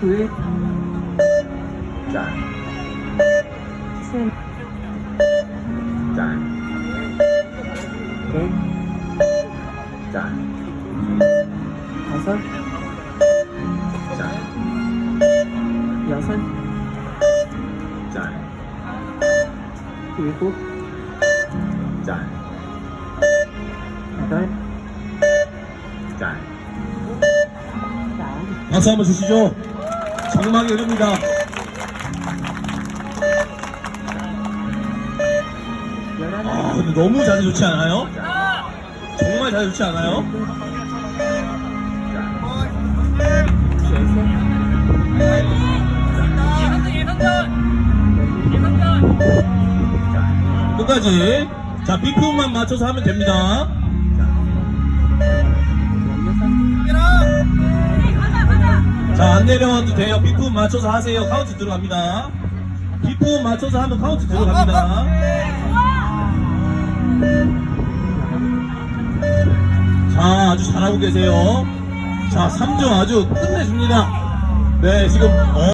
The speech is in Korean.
둘, 짠, 셋, 짠, 넷, 짠, 다섯, 짠, 여섯, 짠, 일곱, 짠, 여덟, 짠. 아홉, 박수 한번 주시죠. 정막이 흐릅니다. 아, 근데 너무 자세 좋지 않아요? 정말 자세 좋지 않아요? 끝까지. 자, 비표만 맞춰서 하면 됩니다. 자, 안 내려와도 돼요. 비품 맞춰서 하세요. 카운트 들어갑니다. 비품 맞춰서 하면 카운트 들어갑니다. 자, 아주 잘하고 계세요. 자, 3점 아주 끝내줍니다. 네, 지금, 어.